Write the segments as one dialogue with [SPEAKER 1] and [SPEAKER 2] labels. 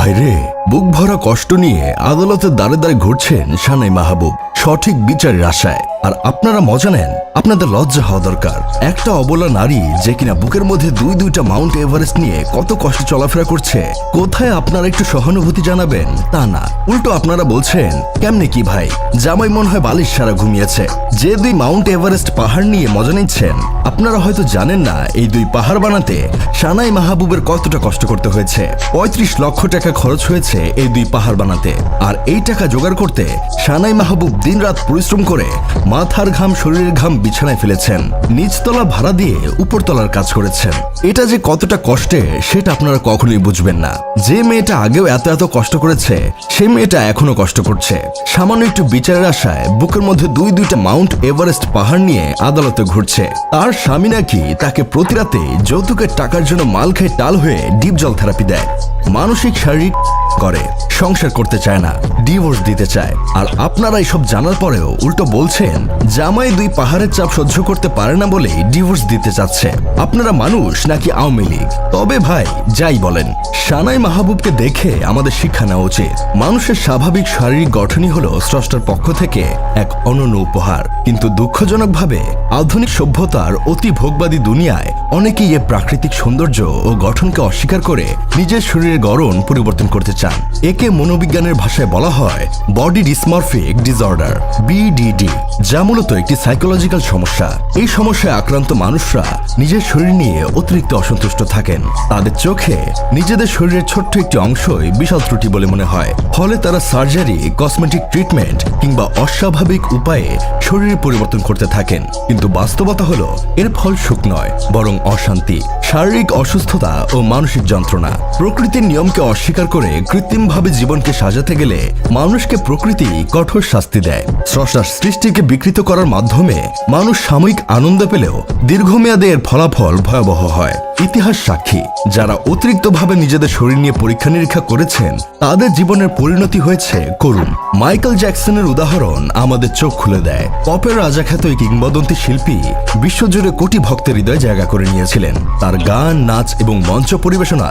[SPEAKER 1] ভাইরে বুক ভরা কষ্ট নিয়ে আদালতের দ্বারে দ্বারে ঘুরছেন সানাই মাহবুব। সঠিক বিচারের আশায়। আর আপনারা মজা নেন, আপনাদের লজ্জা হওয়া দরকার। একটা অবলা নারী যে কিনা বুকের মধ্যে দুই দুইটা মাউন্ট এভারেস্ট নিয়ে কত কষ্টে চলাফেরা করছে, কোথায় আপনারা একটু সহানুভূতি জানাবেন, তা না। উল্টো আপনারা বলছেন, কেমনে কি ভাই? জামাই মনে হয় বালিশ সারা ঘুমিয়েছে। যে দুই মাউন্ট এভারেস্ট পাহাড় নিয়ে মজা নিচ্ছেন, আপনারা হয়তো জানেন না, এই দুই পাহাড় বানাতে সানাই মাহবুবের কতটা কষ্ট করতে হয়েছে। পঁয়ত্রিশ লক্ষ টাকা খরচ হয়েছে এই দুই পাহাড় বানাতে। আর এই টাকা জোগাড় করতে সানাই মাহবুব দিনরাত পরিশ্রম করে মাথার ঘাম, শরীরের ঘাম বিছানায় ফেলেছেন। নিচতলা ভাড়া দিয়ে উপরতলার কাজ করেছেন। এটা যে কতটা কষ্টে, সেটা আপনারা কখনোই বুঝবেন না। যে মেয়েটা আগেও এত এত কষ্ট করেছে, সে মেয়েটা এখনও কষ্ট করছে। সামান্য একটু বিচারের আশায় বুকের মধ্যে দুই দুইটা মাউন্ট এভারেস্ট পাহাড় নিয়ে আদালতে ঘুরছে। তার স্বামী নাকি তাকে প্রতি রাতে যৌতুকের টাকার জন্য মাল খেয়ে টাল হয়ে ডিপ জল থেরাপি দেয়। মানসিক শারীরিক করে। সংসার করতে চায় না, ডিভোর্স দিতে চায়। আর আপনারা এসব জানার পরেও উল্টো বলছেন, জামাই দুই পাহাড়ের চাপ সহ্য করতে পারে না বলেই ডিভোর্স দিতে চাচ্ছে। আপনারা মানুষ নাকি আওয়ামী লীগ? তবে ভাই, যাই বলেন। সানাই মাহবুবকে দেখে আমাদের শিক্ষা নেওয়া উচিত। মানুষের স্বাভাবিক শারীরিক গঠনই হলো স্রষ্টার পক্ষ থেকে এক অনন্য উপহার। কিন্তু দুঃখজনকভাবে, আধুনিক সভ্যতার অতি ভোগবাদী দুনিয়ায় অনেকেই এ প্রাকৃতিক সৌন্দর্য ও গঠনকে অস্বীকার করে নিজের শরীরের গড়ন পরিবর্তন করতে চান। একে মনোবিজ্ঞানের ভাষায় বলা হয় বডি ডিসমরফিক ডিসঅর্ডার। বিডিডি যা মূলত একটি সাইকোলজিক্যাল সমস্যা। এই সমস্যায় আক্রান্ত মানুষরা নিজের শরীর নিয়ে অতিরিক্ত অসন্তুষ্ট থাকেন। তাদের চোখে নিজেদের শরীরের ছোট্ট একটি অংশই বিশাল ত্রুটি বলে মনে হয়। ফলে তারা সার্জারি কসমেটিক ট্রিটমেন্ট কিংবা অস্বাভাবিক উপায়ে শরীরের পরিবর্তন করতে থাকেন। কিন্তু বাস্তবতা হলো, এর ফল সুখ নয়, বরং অশান্তি, শারীরিক অসুস্থতা ও মানসিক যন্ত্রণা। প্রকৃতির নিয়মকে অস্বীকার করে কৃত্রিমভাবে জীবনকে সাজাতে গেলে মানুষকে প্রকৃতি কঠোর শাস্তি দেয়। স্রষ্টার সৃষ্টিকে বিকৃত করার মাধ্যমে মানুষ সাময়িক আনন্দ পেলেও দীর্ঘমেয়াদে এর ফলাফল ভয়াবহ হয়। ইতিহাস সাক্ষী। যারা অতিরিক্তভাবে নিজেদের শরীর নিয়ে পরীক্ষা নিরীক্ষা করেছেন, তাদের জীবনের পরিণতি হয়েছে করুণ মাইকেল জ্যাকসনের উদাহরণ আমাদের চোখ খুলে দেয়। পপের রাজাখ্যাত এই কিংবদন্তি শিল্পী বিশ্বজুড়ে কোটি ভক্তের হৃদয় জায়গা করে নিয়েছিলেন। তার গান, নাচ এবং মঞ্চ পরিবেশনা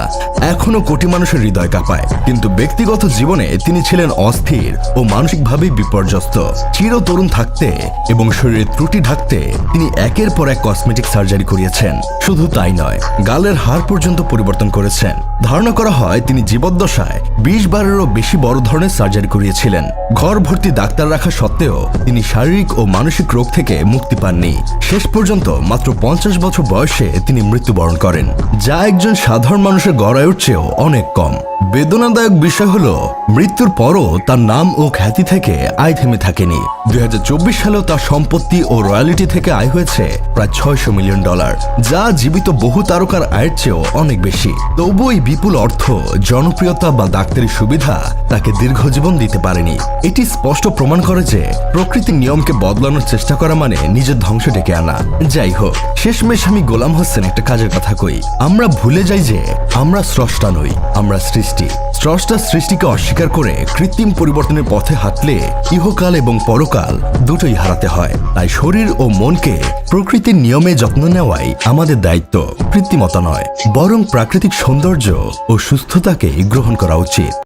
[SPEAKER 1] এখনও কোটি মানুষের হৃদয় কাঁপায়। কিন্তু ব্যক্তিগত জীবনে তিনি ছিলেন অস্থির ও মানসিকভাবে বিপর্যস্ত। চির তরুণ থাকতে এবং শরীরের ত্রুটি ঢাকতে তিনি একের পর এক কসমেটিক সার্জারি করিয়েছেন। শুধু তাই নয় গালের হার পর্যন্ত পরিবর্তন করেছেন। ধারণা করা হয় তিনি জীবদ্দশায় বিশ বারেরও বেশি বড় ধরনের সার্জারি করিয়েছিলেন। ঘর ভর্তি ডাক্তার রাখা সত্ত্বেও তিনি শারীরিক ও মানসিক রোগ থেকে মুক্তি পাননি। শেষ পর্যন্ত মাত্র পঞ্চাশ বছর বয়সে তিনি মৃত্যুবরণ করেন। যা একজন সাধারণ মানুষের গড়ায়ুর চেয়েও অনেক কম। বেদনাদায়ক বিষয় হলো, মৃত্যুর পরও তার নাম ও খ্যাতি থেকে আয় থেমে থাকেনি। দুই সালেও তার সম্পত্তি ও রয়্যালিটি থেকে আয় হয়েছে প্রায় ছয়শো মিলিয়ন ডলার, যা জীবিত বহু তারকার আয়ের চেয়েও অনেক বেশি। তবু এই বিপুল অর্থ, জনপ্রিয়তা বা ডাক্তারি সুবিধা তাকে দীর্ঘ জীবন দিতে পারেনি। এটি স্পষ্ট প্রমাণ করে যে প্রকৃতির নিয়মকে বদলানোর চেষ্টা করা মানে নিজের ধ্বংস ডেকে আনা। যাই হোক, শেষমেশ আমি গোলাম হোসেন একটা কাজের কথা কই। আমরা ভুলে যাই যে আমরা স্রষ্টা নই, আমরা সৃষ্টি। স্রষ্টার সৃষ্টিকে অস্বীকার করে কৃত্রিম পরিবর্তনের পথে হাঁটলে ইহকাল এবং পরকাল দুটোই হারাতে হয়। তাই শরীর ও মনকে প্রকৃতির নিয়মে যত্ন নেওয়াই আমাদের দায়িত্ব। কৃত্রিমতা নয়, বরং প্রাকৃতিক সৌন্দর্য ও সুস্থতাকে গ্রহণ করা উচিত।